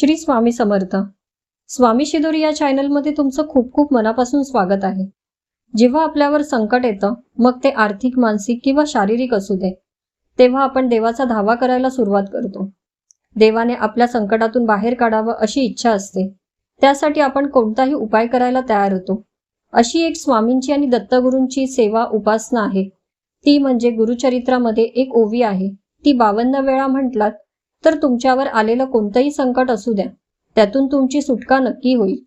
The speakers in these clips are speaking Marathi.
श्री स्वामी समर्थ. स्वामी शिदोरी या चॅनलमध्ये तुमचं खूप खूप मनापासून स्वागत आहे. जेव्हा आपल्यावर संकट येतं मग ते आर्थिक मानसिक किंवा शारीरिक असू दे. तेव्हा आपण देवाचा धावा करायला सुरुवात करतो. देवाने आपल्या संकटातून बाहेर काढावं अशी इच्छा असते. त्यासाठी आपण कोणताही उपाय करायला तयार होतो. अशी एक स्वामींची आणि दत्तगुरूंची सेवा उपासना आहे. ती म्हणजे गुरुचरित्रामध्ये एक ओवी आहे. ती बावन्न वेळा म्हटलात तर तुमच्यावर आलेलं कोणतंही संकट असू द्या. त्यातून तुमची सुटका नक्की होईल.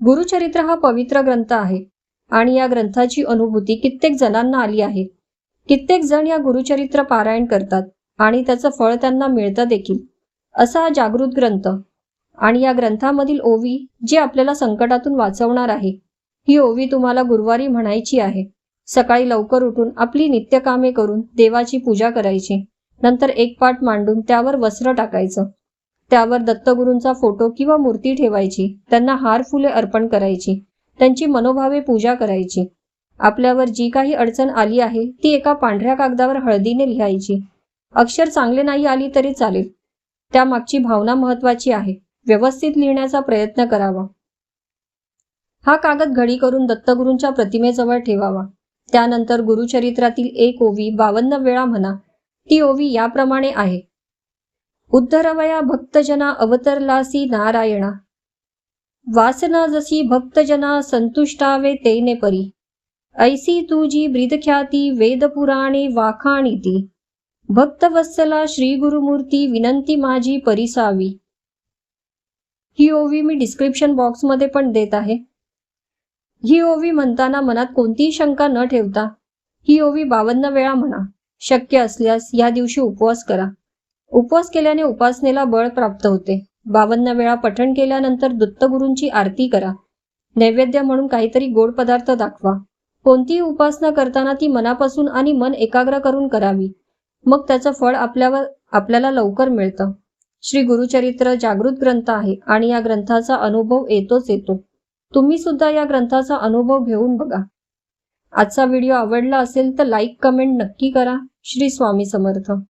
गुरुचरित्र हा पवित्र ग्रंथ आहे आणि या ग्रंथाची अनुभूती कित्येक जणांना आली आहे. कित्येक जण या गुरुचरित्र पारायण करतात आणि त्याचं फळ त्यांना मिळतं देखील. असा हा जागृत ग्रंथ. आणि या ग्रंथामधील ओवी जी आपल्याला संकटातून वाचवणार आहे ही ओवी तुम्हाला गुरुवारी म्हणायची आहे. सकाळी लवकर उठून आपली नित्यकामे करून देवाची पूजा करायची. नंतर एक पाट मांडून त्यावर वस्त्र टाकायचं. त्यावर दत्तगुरूंचा फोटो किंवा मूर्ती ठेवायची. त्यांना हार फुले अर्पण करायची. त्यांची मनोभावे पूजा करायची. आपल्यावर जी काही अडचण आली आहे ती एका पांढऱ्या कागदावर हळदीने लिहायची. अक्षर चांगले नाही आली तरी चालेल. त्यामागची भावना महत्वाची आहे. व्यवस्थित लिहिण्याचा प्रयत्न करावा. हा कागद घडी करून दत्तगुरूंच्या प्रतिमेजवळ ठेवावा. त्यानंतर गुरुचरित्रातील एक ओवी बावन्न वेळा म्हणा ती ओवी याप्रमाणे आहे. उद्धरवया भक्तजना अवतरलासी नारायणा. वासना जशी भक्तजना संतुष्टावे तेने परी. ऐसी तुझी ब्रीदख्याती वेदपुराणे वाखाणीती भक्तवत्सला श्री गुरुमूर्ती विनंती माझी परिसावी. ही ओवी मी डिस्क्रिप्शन बॉक्समध्ये पण देत आहे. ही ओवी म्हणताना मनात कोणतीही शंका न ठेवता ही ओवी बावन्न वेळा म्हणा. शक्य असल्यास या दिवशी उपवास करा. उपवास केल्याने उपासनेला बळ प्राप्त होते. बावन्न वेळा पठण केल्यानंतर दत्तगुरूंची आरती करा. नैवेद्य म्हणून काहीतरी गोड पदार्थ दाखवा. कोणतीही उपासना करताना ती मनापासून आणि मन एकाग्र करून करावी. मग त्याचं फळ आपल्यावर आपल्याला लवकर मिळतं. श्री गुरुचरित्र जागृत ग्रंथ आहे आणि या ग्रंथाचा अनुभव येतोच येतो. तुम्ही सुद्धा या ग्रंथाचा अनुभव घेऊन बघा. आजचा व्हिडिओ आवडला असेल तर लाईक कमेंट नक्की करा. श्री स्वामी समर्थ.